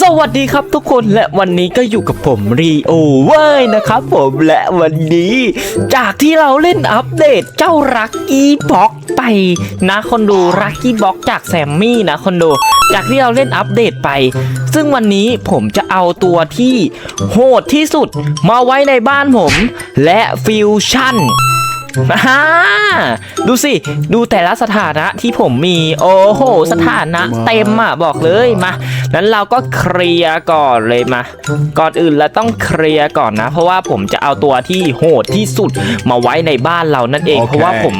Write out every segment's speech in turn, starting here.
สวัสดีครับทุกคนและวันนี้ก็อยู่กับผมรีโอเว้ยนะครับผมและวันนี้ จากที่เราเล่นอัปเดตเจ้ารักกี้บ็อกไปนะคนดูรักกี้บ็อกจากแซมมี่นะคนดูจากที่เราเล่นอัปเดตไป ซึ่งวันนี้ผมจะเอาตัวที่โหดที่สุดมาไว้ในบ้านผม และฟิวชั่น อ่าดูสิ ดูแต่ละสถานะที่ผมมี โอ้โห สถานะเต็มอะ บอกเลยมานั้นเราก็เคลียร์ก่อนเลยมา ก่อนอื่นเราต้องเคลียร์ก่อนนะ เพราะว่าผมจะเอาตัวที่โหดที่สุดมาไว้ในบ้านเรานั่นเองโอเคเพราะว่าผม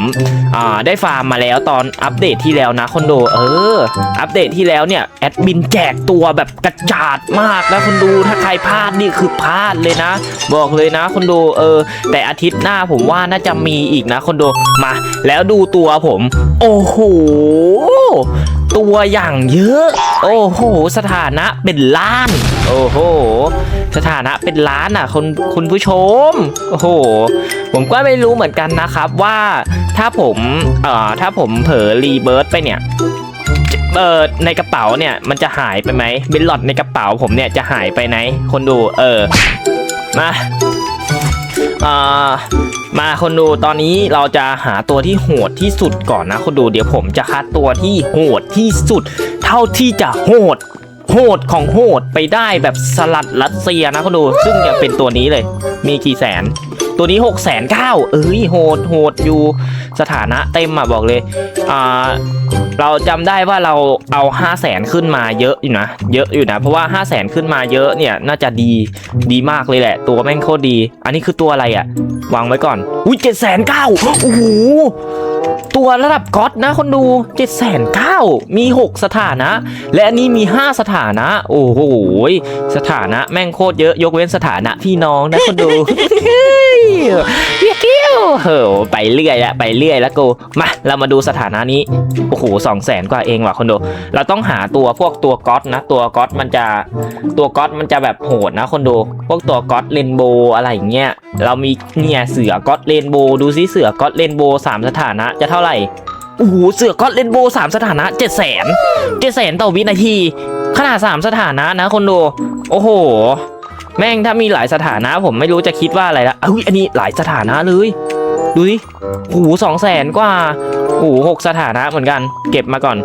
อ่าได้ฟาร์มมาแล้วตอนอัปเดตที่แล้วนะคอนโด เออ อัปเดตที่แล้วเนี่ยแอดมินแจกตัวแบบกระจาดมากนะคนดู ถ้าใครพลาดนี่คือพลาดเลยนะ บอกเลยนะคนดู เออ แต่อาทิตย์หน้าผมว่าน่าจะมีอีกนะคนดูมาแล้วดูตัวผม โอ้โหตัวอย่างเยอะ โอ้โห สถานะเป็นล้าน โอ้โห สถานะเป็นล้านอะคุณคุณผู้ชม โอ้โห ผมก็ไม่รู้เหมือนกันนะครับว่าถ้าผมเอ่อถ้าผมเผลอรีเบิร์ตไปเนี่ยเออในกระเป๋าเนี่ยมันจะหายไปไหมเบลลอดในกระเป๋าผมเนี่ยจะหายไปไหนคนดูเออมาอ่า มาคนดูตอนนี้เราจะหาตัวที่โหดที่สุดก่อนนะคนดูเดี๋ยวผมจะคัดตัวที่โหดที่สุด เท่าที่จะโหด โหดของโหดไปได้แบบสลัดรัสเซียนะคนดู ซึ่งจะเป็นตัวนี้เลย มีกี่แสน ตัวนี้6กแสนเก้าเอ้ยโหดโหดอยู่สถานะเต็มอะบอกเลยอ่า เราจำได้ว่าเราเอา 5 0 0แสนขึ้นมาเยอะอยู่นะ เยอะอยู่นะ เพราะว่า 5 0 0แสนขึ้นมาเยอะเนี่ยน่าจะดีดีมากเลยแหละ ตัวแม่งโคตรดี อันนี้คือตัวอะไรอะ วางไว้ก่อน อุ้ยเจ็ดแสนเก้าโอ้โหตัวระดับก๊อตนะคนดู7จ็ดแสนเก้ามี 6 สถานะ และอันนี้มี 5 สถานะ โอ้โหสถานะแม่งโคตรเยอะยกเว้นสถานะพี่น้องนะคนดูเฮียกิ้วเฮ้อไปเรื่อยละไปเรื่อยแล้วกูมาเรามาดูสถานะนี้ โอ้โหสองแสนกว่าเองว่ะคนดูเราต้องหาตัวพวกตัวก๊อตนะ ตัวก๊อตมันจะตัวก๊อตมันจะแบบโหดนะคนดูพวกตัวก๊อตเรนโบว์อะไรอย่างเงี้ยเรามีเนี่ยเสือก๊อตเรนโบว์ดูซิเสือก๊อตเรนโบว์สามสถานะจะเท่าไหร่โอ้โหเสือก๊อตเรนโบว์สามสถานะเจ็ดแสนเจ็ดแสนต่อวินาทีขนาดสามสถานะนะคนดูโอ้โหแม่งถ้ามีหลายสถานะผมไม่รู้จะคิดว่าอะไรละเอ้ยอันนี้หลายสถานะเลย ดูดิโอ้โหสองแสนกว่า โอ้โหหกสถานะเหมือนกัน เก็บมาก่อน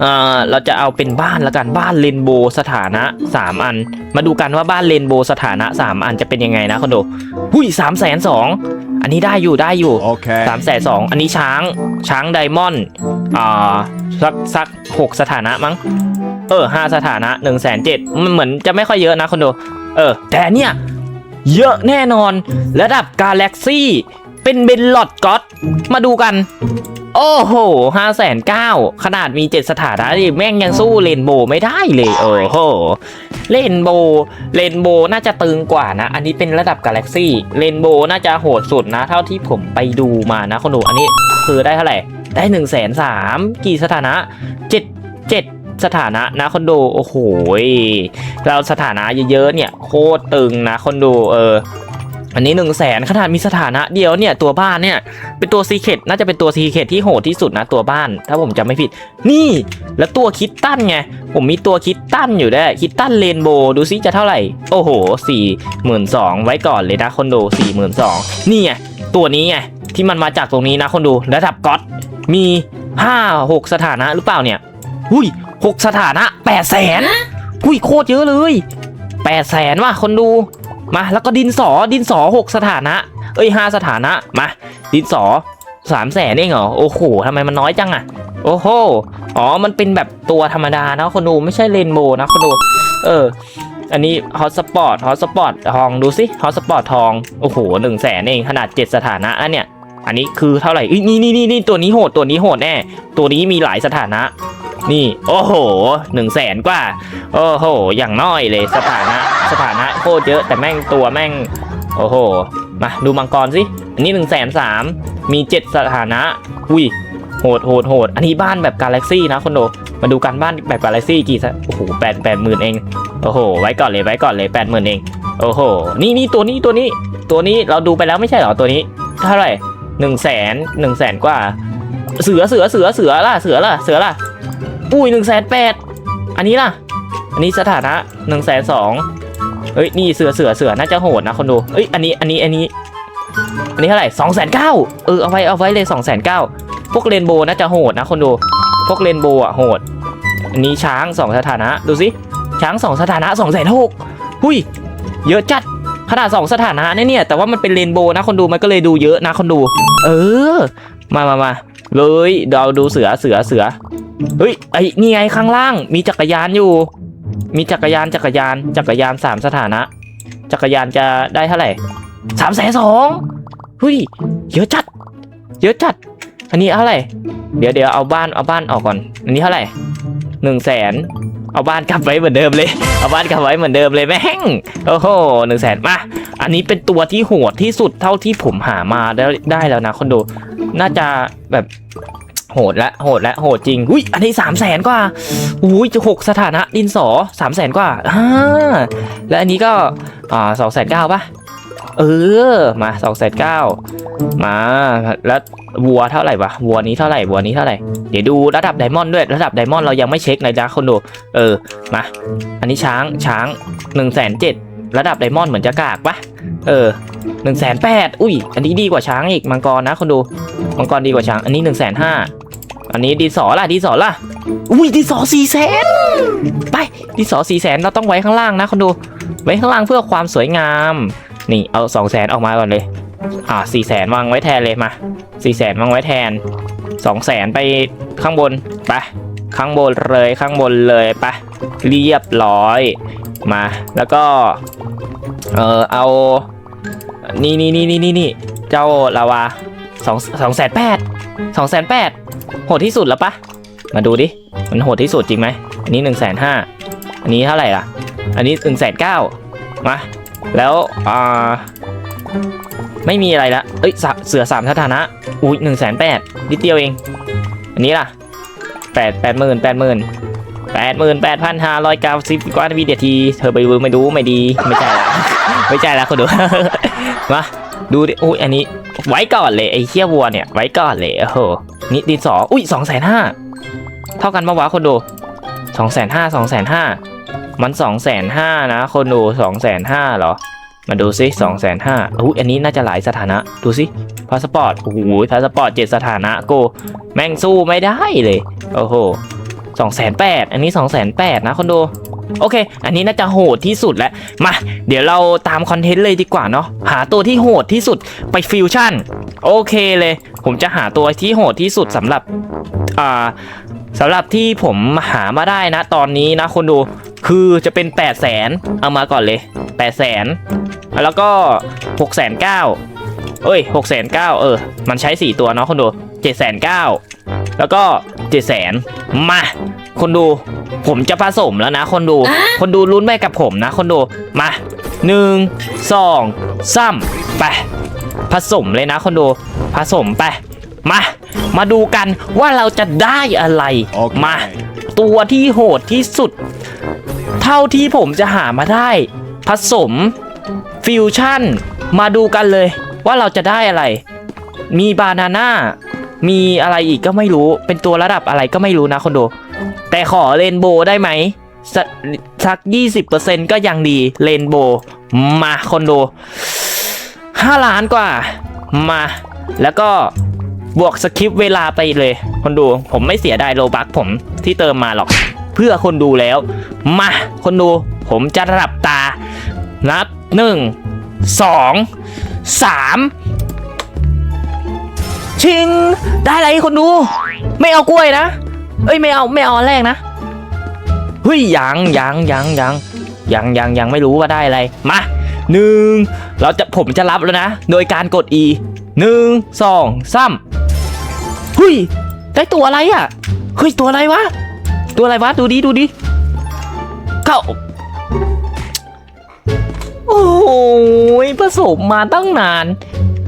เอ่อ เราจะเอาเป็นบ้านละกันบ้านเรนโบว์สถานะ 3 อัน มาดูกันว่าบ้านเรนโบว์สถานะ 3 อันจะเป็นยังไงนะคอนโดหุ้ยสามแสนสองอันนี้ได้อยู่ได้อยู่ Okay. สามแสนสองอันนี้ช้างช้างไดมอนด์อ่าสักสักหกสถานะมั้งเออห้าสถานะหนึ่งแสนเจ็ดมันเหมือนจะไม่ค่อยเยอะนะคนดูเออ แต่เนี่ย เยอะแน่นอน ระดับกาแล็กซี่ เป็นเบนลอดก็อตมาดูกัน โอ้โหห้าแสนเก้าขนาดมีเจ็ดสถานะนี่แม่งยังสู้เรนโบไม่ได้เลยโอ้โหเรนโบเรนโบน่าจะตึงกว่านะ อันนี้เป็นระดับกาแล็กซี่เรนโบน่าจะโหดสุดนะ เท่าที่ผมไปดูมานะคนดูอันนี้คือได้เท่าไหร่ ได้หนึ่งแสนสามกี่สถานะเจ็ดเจ็ดสถานะนะคนดูโอ้โหเราสถานะเยอะๆเนี่ยโคตรตึงนะคนดูเออ อันนี้หนึ่งแสนขนาดมีสถานะเดียวเนี่ยตัวบ้านเนี่ยเป็นตัวซีเคดน่าจะเป็นตัวซีเคดที่โหดที่สุดนะตัวบ้าน ถ้าผมจำไม่ผิด นี่แล้วตัวคิดตั้นไงผมมีตัวคิดตั้นอยู่ด้วยคิดตั้นเรนโบว์ดูซิจะเท่าไหร่ โอ้โหสี่หมื่นสองไว้ก่อนเลยนะคนดูสี่หมื่นสองนี่ไงตัวนี้ไงที่มันมาจากตรงนี้นะคนดูระดับก๊อตมีห้าหกสถานะหรือเปล่าเนี่ยหุ้ยหกสถานะแปดแสนหุ้ยโคตรเยอะเลยแปดแสนว่ะคนดู มาแล้วก็ดินสอดินสอหกสถานะ เอ้ยห้าสถานะมาดินสอสามแสนเองเหรอโอ้โหทำไมมันน้อยจังอะโอ้โหอ๋อมันเป็นแบบตัวธรรมดานะคนดูไม่ใช่เรนโบว์นะคนดูเอออันนี้ฮอตสปอร์ตฮอตสปอร์ตทองดูสิฮอตสปอร์ตทองโอ้โหหนึ่งแสนเองขนาดเจ็ดสถานะอันเนี่ยอันนี้คือเท่าไหร่นี่นี่นี่ตัวนี้โหดตัวนี้โหดแน่ตัวนี้มีหลายสถานะ นี่ โอ้โหหนึ่งแสนกว่า โอ้โห อย่างน้อยเลยสถานะสถานะโคตรเยอะแต่แม่งตัวแม่ง โอ้โห มาดูมังกรสิ อันนี้หนึ่งแสนสามมีเจ็ดสถานะ อุ้ยโหดโหดโหดอันนี้บ้านแบบกาแล็กซี่นะคนโดมาดูกันบ้านแบบกาแล็กซี่กี่สะโอ้โหแปดแปดหมื่นเอง โอ้โห ไว้ก่อนเลยไว้ก่อนเลยแปดหมื่นเอง โอ้โห นี่นี่ตัวนี้ตัวนี้ ตัวนี้เราดูไปแล้วไม่ใช่หรอตัวนี้ เท่าไหร่หนึ่งแสนหนึ่งแสนกว่า เสือเสือเสือเสือล่ะเสือล่ะเสือล่ะ อุ้ยหนึ่งแสนแปดอันนี้ล่ะ อันนี้สถานะหนึ่งแสนสองเฮ้ยนี่เสือเสือเสือน่าจะโหดนะคนดูเอ้ยอันนี้อันนี้อันนี้อันนี้เท่าไหร่สองแสนเก้าเออเอาไว้เอาไว้เลยสองแสนเก้าพวกเรนโบว์น่าจะโหดนะคนดู พวกเรนโบว์อะโหด อันนี้ช้างสองสถานะดูสิช้างสองสถานะสองแสนหกหุยเยอะจัดขนาดสองสถานะเนี่ยเนี่ยแต่ว่ามันเป็นเรนโบว์นะคนดูมันก็เลยดูเยอะนะคนดู เออ มามามาเลยเราดูเสือเสือเสือเฮ้ยไอ้นี่ไงข้างล่าง มีจักรยานอยู่ มีจักรยานจักรยานจักรยานสามสถานะ จักรยานจะได้เท่าไหร่สามแสนสองเฮ้ยเยอะจัด เยอะจัด อันนี้เท่าไหร่เดี๋ยวเดี๋ยวเอาบ้านเอาบ้านออกก่อน อันนี้เท่าไหร่หนึ่งแสนเอาบ้านกลับไว้เหมือนเดิมเลย เอาบ้านกลับไว้เหมือนเดิมเลยแม่ง โอ้โหหนึ่งแสนมา อันนี้เป็นตัวที่โหดที่สุดเท่าที่ผมหามาได้ได้แล้วนะคนดู น่าจะแบบโหดและโหดและโหดจริงอุ้ยอันนี้สามแสนกว่าอุ้ยจะหกสถานะดินสอสามแสนกว่าอ่าและอันนี้ก็อ่าสองแสนเก้าป่ะเออมาสองแสนเก้ามาแล้ววัวเท่าไหร่วะวัวนี้เท่าไหร่วัวนี้เท่าไหร่เดี๋ยวดูระดับไดมอนด์ด้วยระดับไดมอนด์เรายังไม่เช็คเลยจ้าคนดูเออมาอันนี้ช้างช้างหนึ่งแสนเจ็ด ระดับไดมอนด์เหมือนจะกากปะเออหนึ่งแสนแปดอุ้ย อันนี้ดีกว่าช้างอีกมังกรนะคนดูมังกรดีกว่าช้าง อันนี้หนึ่งแสนห้าอันนี้ดีสอล่ะดีสอล่ะ อุ้ยดีสอสี่แสนไปดีสอสี่แสนเราต้องไว้ข้างล่างนะคนดู ไว้ข้างล่างเพื่อความสวยงาม นี่เอาสองแสนออกมาก่อนเลย อ่าสี่แสนวางไว้แทนเลยมาสี่แสนวางไว้แทนสองแสนไปข้างบนไปข้างบนเลยข้างบนเลยไปเรียบร้อยมา แล้วก็ เออเอานี่นี่นี่นี่นี่นี่เจ้าลาวาสองสองแสนแปดสองแสนแปดโหดที่สุดแล้วปะมาดูดิมันโหดที่สุดจริงไหมอันนี้หนึ่งแสนห้าอันนี้เท่าไหร่ล่ะ อันนี้หนึ่งแสนเก้ามาแล้วอ่าไม่มีอะไรละเอ้ยเสือสามสถานะอุ้ยหนึ่งแสนแปดนิดเดียวเอง อันนี้ล่ะแปดแปดหมื่นแปดหมื่นแปดหมื่นแปดพันห้าร้อยเก้าสิบกว่าวินาที เธอไปดูไม่ดูไม่ดีไม่ใช่ละ ไม่ใช่ละคุณดู มาดูดิอุ้ยอันนี้ไว้ก่อนเลยไอ้เขี้ยวัวเนี่ยไว้ก่อนเลยโอ้โหนี่ดินสออุ้ยสองแสนห้าเท่ากันปะวะคนดูสองแสนห้าสองแสนห้ามันสองแสนห้านะ คนดูสองแสนห้าเหรอ มาดูซิสองแสนห้าอุ้ยอันนี้น่าจะหลายสถานะดูสิพาสปอร์ตโอ้โหพาสปอร์ตเจ็ดสถานะโกแม่งสู้ไม่ได้เลย โอ้โหสองแสนแปดอันนี้สองแสนแปดนะคนดู โอเค อันนี้น่าจะโหดที่สุดแล้ว มา เดี๋ยวเราตามคอนเทนต์เลยดีกว่าเนาะ หาตัวที่โหดที่สุดไปฟิวชั่น โอเคเลย ผมจะหาตัวที่โหดที่สุดสำหรับ อ่าสำหรับที่ผมหามาได้นะ ตอนนี้นะคนดูคือจะเป็น 8 0 0แสนเอามาก่อนเลย 8 0 0แสนแล้วก็6 9 0 0 0 เอ้ย6 9 0 0 0เออ มันใช้4ตัวเนาะคนดู7 9 0 0 0แล้วก็7 0 0 0 0มาคนดู ผมจะผสมแล้วนะ คนดู คนดูลุ้นไปกับผมนะ คนดู มาหนึ่งสองสามไปผสมเลยนะ คนดูผสมไปมา มาดูกันว่าเราจะได้อะไรมา ตัวที่โหดที่สุด เท่าที่ผมจะหามาได้ ผสม ฟิวชั่น มาดูกันเลย ว่าเราจะได้อะไร มีบานาน่า มีอะไรอีกก็ไม่รู้ เป็นตัวระดับอะไรก็ไม่รู้นะคนดูแต่ขอเรนโบว์ได้ไหมสสัก 20%ก็ยังดีเรนโบว์มาคนดู 5 ล้านกว่า มา แล้วก็บวกสคริปเวลาไปเลย คนดู ผมไม่เสียดายโลบักผมที่เติมมาหรอก เพื่อคนดูแล้ว มา คนดู ผมจะหลับตา นับหนึ่ สามชิง ได้อะไรคนดู ไม่เอากล้วยนะ เอ้ยไม่เอาไม่เอาอันแรกนะเฮ้ยยังยังยังยังยังยังยังไม่รู้ว่าได้อะไร มาหนึ่งเราจะผมจะรับแล้วนะ โดยการกด E หนึ่งสองสามเฮ้ยได้ตัวอะไรอะเฮ้ยตัวอะไรวะ ตัวอะไรวะ ดูดิดูดิเข้า โอ้ยผสมมาตั้งนาน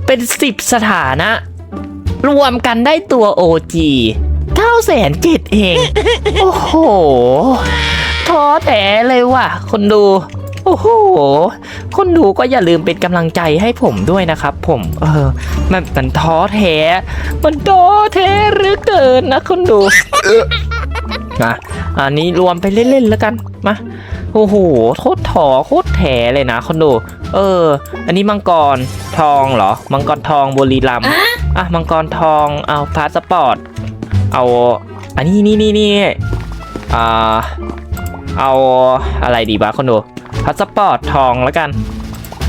เป็นสิบสถานะ รวมกันได้ตัว OG 9แสนเจ็ดเอง โอ้โห ท้อแท้เลยว่ะ คนดู โอ้โห คนดูก็อย่าลืมเป็นกำลังใจให้ผมด้วยนะครับ ผม เออ มันมันท้อแท้ มันท้อแท้เหรือเกินนะคนดูนะอันนี้รวมไปเล่นๆแล้วกัน มา โอ้โหโคตรถอโคตรแถเลยนะคนดู เออ อันนี้มังกรทองเหรอ มังกรทองบุรีรัมย์อะมังกรทองเอาพาสปอร์ตเอาอันนี้นี่นี่นี่อ่าเอาอะไรดีบ้าคนดูพาสปอร์ตทองแล้วกัน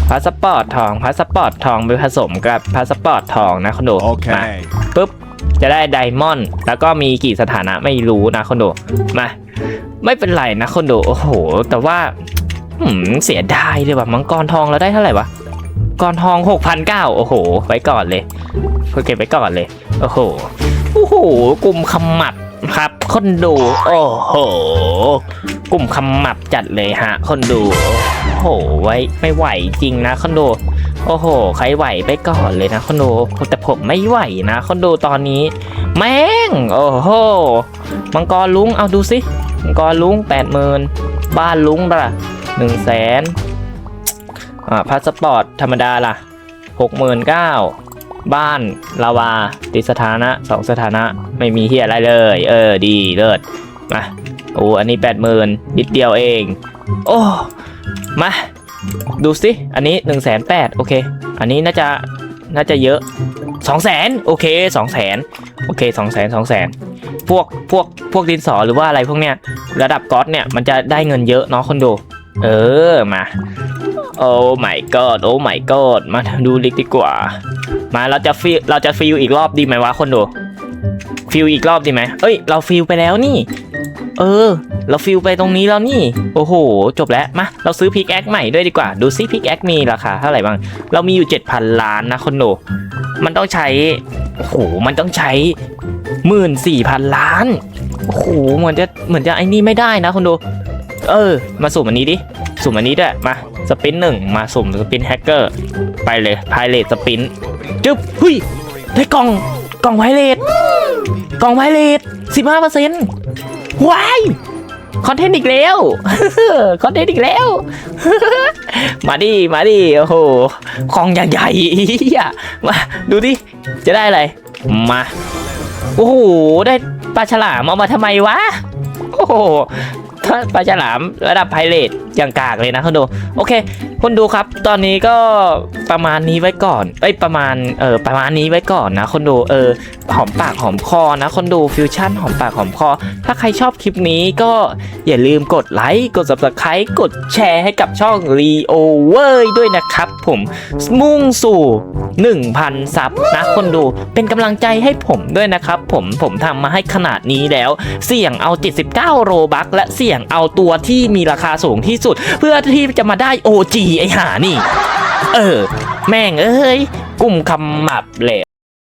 พาสปอร์ตทองพาสปอร์ตทองไปผสมกับพาสปอร์ตทองนะคนดูมา Okay. ปุ๊บจะได้ไดมอนด์แล้วก็มีกี่สถานะไม่รู้นะคนดูมา ไม่เป็นไรนะคนดูโอ้โห แต่ว่าเสียดายเลยว่ะมังกรทองเราได้เท่าไหร่วะกรทองหกพันเก้าโอ้โห ไว้ก่อนเลยเก็บไว้ก่อนเลย โอ้โหโอ้โหกลุ่มขมับครับ คนดูโอ้โหกลุ่มขมับจัดเลยฮะ คนดูโอ้โหไว้ไม่ไหวจริงนะ คนดูโอ้โห ใครไหวไปก่อนเลยนะ คนดูแต่ผมไม่ไหวนะ คนดูตอนนี้ แม่ง โอ้โหมังกรลุงเอาดูสิ กรลุงแปดหมื่นบ้านลุงละหนึ่งแสนอ่าพาสปอร์ตธรรมดาล่ะหกหมื่นเก้าบ้านลาวา ติสถานะสองสถานะไม่มีเฮียอะไรเลย เออดีเลิศมาโอ้อันนี้แปดหมื่นนิดเดียวเอง โอ้มาดูสิ อันนี้1นึ่งแสนแปดโอเค อันนี้น่าจะน่าจะเยอะ2องแสนโอเค2องแสนโอเค2องแสนสองแสน พวกพวกพวกดินสอหรือว่าอะไรพวกเนี้ยระดับก๊อตเนี่ยมันจะได้เงินเยอะเนาะคนดู เออมาโอ้ my god โอ้ my god มาดูลิกดีกว่า มาเราจะฟิลเราจะฟิลอีกรอบดีไหมวะคนดูฟิลอีกรอบดีไหมเอ้ย เราฟิลไปแล้วนี่ เออ เราฟิลไปตรงนี้แล้วนี่ โอ้โห จบแล้ว มา เราซื้อพิกแอคใหม่ด้วยดีกว่า ดูซิพิกแอคมีราคาเท่าไหร่บ้าง เรามีอยู่ 7,000 ล้านนะคนดูมันต้องใช้ โอ้โห มันต้องใช้ หมื่นสี่พันล้าน โอ้โห เหมือนจะ เหมือนจะไอ้นี่ไม่ได้นะคนดู เออ มาสุ่มอันนี้ดิ สุ่มอันนี้ด้วย มา สปินหนึ่ง มาสุ่มสปินแฮกเกอร์ ไปเลยพายเลทสปิน จึ๊บเฮ้ย ได้กล่อง กล่องไวเลทกล่องไวเลทสิบห้าเปอร์เซ็นต์ว้ายคอนเทนต์อีกแล้ว คอนเทนต์อีกแล้ว มาดิ มาดิ โอ้โห ของอย่ใหญ่เหี้ยมาดูดิ จะได้อะไร มา โอ้โห ได้ปลาฉลามเอามาทำไมวะ โอ้โห ปลาฉลามระดับไพเรตอย่างกากเลยนะคุณดูโอเคคุณดูครับ ตอนนี้ก็ประมาณนี้ไว้ก่อนเอ้ยประมาณเออประมาณนี้ไว้ก่อนนะคนดูเออหอมปากหอมคอนะคนดูฟิวชั่นหอมปากหอมคอ ถ้าใครชอบคลิปนี้ก็อย่าลืมกดไลค์กด subscribe กดแชร์ให้กับช่อง Leo เว้ยด้วยนะครับผมมุ่งสู่ 1,000ซับนะคนดูเป็นกำลังใจให้ผมด้วยนะครับผมผมทำมาให้ขนาดนี้แล้ว เสี่ยงเอา 79 โรบัคและเสี่ยงเอาตัวที่มีราคาสูงที่สุด เพื่อที่จะมาได้ OG ไอหานี่ เออ แม่งเอ้ย กุ้มคำหมับเละ